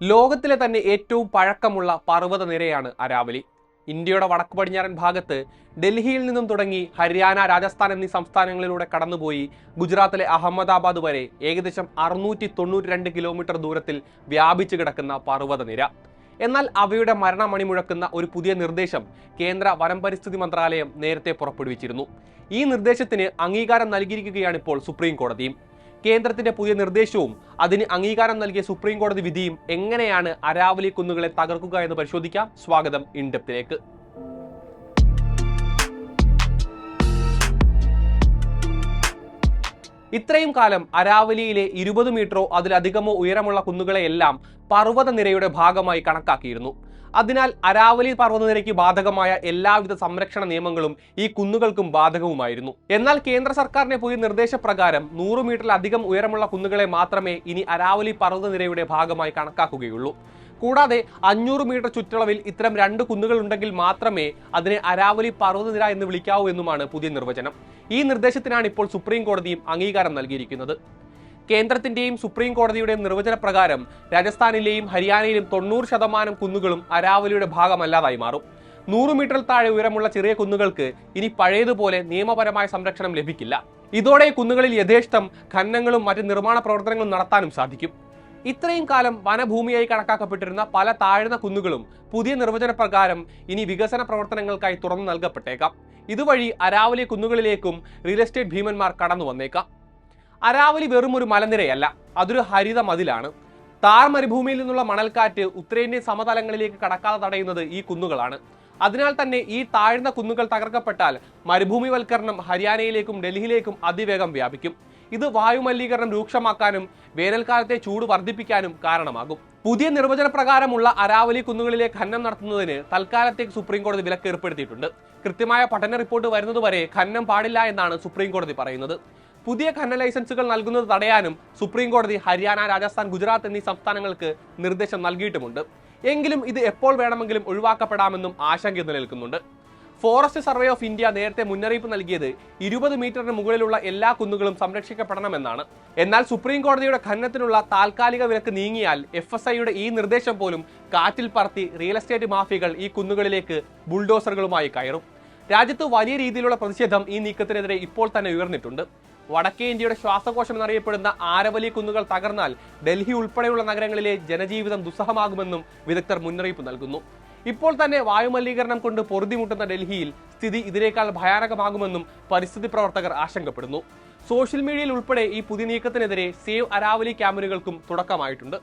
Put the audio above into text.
ലോകത്തിലെ തന്നെ ഏറ്റവും പഴക്കമുള്ള പർവത നിരയാണ് അരാവലി. ഇന്ത്യയുടെ വടക്ക് പടിഞ്ഞാറൻ ഭാഗത്ത് ഡൽഹിയിൽ നിന്നും തുടങ്ങി ഹരിയാന രാജസ്ഥാൻ എന്നീ സംസ്ഥാനങ്ങളിലൂടെ കടന്നുപോയി ഗുജറാത്തിലെ അഹമ്മദാബാദ് വരെ ഏകദേശം അറുന്നൂറ്റി തൊണ്ണൂറ്റി രണ്ട് കിലോമീറ്റർ ദൂരത്തിൽ വ്യാപിച്ചു കിടക്കുന്ന പർവത നിര. എന്നാൽ അവയുടെ മരണമണി മുഴക്കുന്ന ഒരു പുതിയ നിർദ്ദേശം കേന്ദ്ര വനം പരിസ്ഥിതി മന്ത്രാലയം നേരത്തെ പുറപ്പെടുവിച്ചിരുന്നു. ഈ നിർദ്ദേശത്തിന് അംഗീകാരം നൽകിയിരിക്കുകയാണ് ഇപ്പോൾ സുപ്രീം കോടതിയും കേന്ദ്രത്തിന്റെ പുതിയ നിർദ്ദേശവും അതിന് അംഗീകാരം നൽകിയ സുപ്രീം കോടതി വിധിയും എങ്ങനെയാണ് അരാവലി കുന്നുകളെ തകർക്കുക എന്ന് പരിശോധിക്കാം. സ്വാഗതം ഇൻഡെപ്തിലേക്ക് ഇത്രയും കാലം അരാവലിയിലെ ഇരുപത് മീറ്ററോ അതിലധികമോ ഉയരമുള്ള കുന്നുകളെയെല്ലാം പർവത നിരയുടെ ഭാഗമായി കണക്കാക്കിയിരുന്നു. അതിനാൽ അരാവലി പർവതനിരയ്ക്ക് ബാധകമായ എല്ലാവിധ സംരക്ഷണ നിയമങ്ങളും ഈ കുന്നുകൾക്കും ബാധകവുമായിരുന്നു. എന്നാൽ കേന്ദ്ര സർക്കാരിന്റെ പുതിയ നിർദ്ദേശപ്രകാരം നൂറ് മീറ്ററിലധികം ഉയരമുള്ള കുന്നുകളെ മാത്രമേ ഇനി അരാവലി പർവതനിരയുടെ ഭാഗമായി കണക്കാക്കുകയുള്ളൂ. കൂടാതെ അഞ്ഞൂറ് മീറ്റർ ചുറ്റളവിൽ ഇത്തരം രണ്ട് കുന്നുകൾ ഉണ്ടെങ്കിൽ മാത്രമേ അതിനെ അരാവലി പർവതനിര എന്ന് വിളിക്കാവൂ എന്നുമാണ് പുതിയ നിർവചനം. ഈ നിർദ്ദേശത്തിനാണ് ഇപ്പോൾ സുപ്രീം കോടതിയും അംഗീകാരം നൽകിയിരിക്കുന്നത്. കേന്ദ്രത്തിന്റെയും സുപ്രീം കോടതിയുടെയും നിർവചനപ്രകാരം രാജസ്ഥാനിലെയും ഹരിയാനയിലും തൊണ്ണൂറ് ശതമാനം കുന്നുകളും അരാവലിയുടെ ഭാഗമല്ലാതായി മാറും. നൂറ് മീറ്റർ താഴെ ഉയരമുള്ള ചെറിയ കുന്നുകൾക്ക് ഇനി പഴയതുപോലെ നിയമപരമായ സംരക്ഷണം ലഭിക്കില്ല. ഇതോടെ കുന്നുകളിൽ യഥേഷ്ടം ഖനനങ്ങളും മറ്റ് നിർമ്മാണ പ്രവർത്തനങ്ങളും നടത്താനും സാധിക്കും. ഇത്രയും കാലം വനഭൂമിയായി കണക്കാക്കപ്പെട്ടിരുന്ന പല താഴ്ന്ന കുന്നുകളും പുതിയ നിർവചനപ്രകാരം ഇനി വികസന പ്രവർത്തനങ്ങൾക്കായി തുറന്നു നൽകപ്പെട്ടേക്കാം. ഇതുവഴി അരാവലി കുന്നുകളിലേക്കും റിയൽ എസ്റ്റേറ്റ് ഭീമന്മാർ കടന്നു വന്നേക്കാം. അരാവലി വെറും ഒരു മലനിരയല്ല അതൊരു ഹരിത മതിലാണ്. താർ മരുഭൂമിയിൽ നിന്നുള്ള മണൽക്കാറ്റ് ഉത്തരേന്ത്യൻ സമതലങ്ങളിലേക്ക് കടക്കാതെ തടയുന്നത് ഈ കുന്നുകളാണ്. അതിനാൽ തന്നെ ഈ താഴ്ന്ന കുന്നുകൾ തകർക്കപ്പെട്ടാൽ മരുഭൂമിവൽക്കരണം ഹരിയാനയിലേക്കും ഡൽഹിയിലേക്കും അതിവേഗം വ്യാപിക്കും. ഇത് വായുമലിനീകരണം രൂക്ഷമാക്കാനും വേനൽക്കാലത്തെ ചൂട് വർദ്ധിപ്പിക്കാനും കാരണമാകും. പുതിയ നിർവചന പ്രകാരമുള്ള അരാവലി കുന്നുകളിലെ ഖനനം നടത്തുന്നതിന് തൽക്കാലത്തേക്ക് സുപ്രീം കോടതി വിലക്ക് ഏർപ്പെടുത്തിയിട്ടുണ്ട് കൃത്യമായ പഠന റിപ്പോർട്ട് വരുന്നതുവരെ ഖനനം പാടില്ല എന്നാണ് സുപ്രീം കോടതി പറയുന്നത്. പുതിയ ഖനന ലൈസൻസുകൾ നൽകുന്നത് തടയാനും സുപ്രീം കോടതി ഹരിയാന രാജസ്ഥാൻ ഗുജറാത്ത് എന്നീ സംസ്ഥാനങ്ങൾക്ക് നിർദ്ദേശം നൽകിയിട്ടുമുണ്ട്. എങ്കിലും ഇത് എപ്പോൾ വേണമെങ്കിലും ഒഴിവാക്കപ്പെടാമെന്നും ആശങ്ക നിലനിൽക്കുന്നുണ്ട്. ഫോറസ്റ്റ് സർവേ ഓഫ് ഇന്ത്യ നേരത്തെ മുന്നറിയിപ്പ് നൽകിയത് ഇരുപത് മീറ്ററിന് മുകളിലുള്ള എല്ലാ കുന്നുകളും സംരക്ഷിക്കപ്പെടണമെന്നാണ്. എന്നാൽ സുപ്രീം കോടതിയുടെ ഖനനത്തിനുള്ള താൽക്കാലിക വിലക്ക് നീങ്ങിയാൽ എഫ് എസ് ഐയുടെ ഈ നിർദ്ദേശം പോലും കാറ്റിൽ പറത്തി റിയൽ എസ്റ്റേറ്റ് മാഫിയകൾ ഈ കുന്നുകളിലേക്ക് ബുൾഡോസറുകളുമായി കയറും. രാജ്യത്ത് വലിയ രീതിയിലുള്ള പ്രതിഷേധം ഈ നീക്കത്തിനെതിരെ ഇപ്പോൾ തന്നെ ഉയർന്നിട്ടുണ്ട്. വടക്കേ ഇന്ത്യയുടെ ശ്വാസകോശം എന്നറിയപ്പെടുന്ന ആരവലി കുന്നുകൾ തകർന്നാൽ ഡൽഹി ഉൾപ്പെടെയുള്ള നഗരങ്ങളിലെ ജനജീവിതം ദുസ്സഹമാകുമെന്നും വിദഗ്ധർ മുന്നറിയിപ്പ് നൽകുന്നു. ഇപ്പോൾ തന്നെ വായുമലിനീകരണം കൊണ്ട് പൊറുതിമുട്ടുന്ന ഡൽഹിയിൽ സ്ഥിതി ഇതിനേക്കാൾ ഭയാനകമാകുമെന്നും പരിസ്ഥിതി പ്രവർത്തകർ ആശങ്കപ്പെടുന്നു. സോഷ്യൽ മീഡിയയിൽ ഉൾപ്പെടെ ഈ പുതിയ നീക്കത്തിനെതിരെ സേവ് അരാവലി ക്യാമ്പയിനുകൾക്കും തുടക്കമായിട്ടുണ്ട്.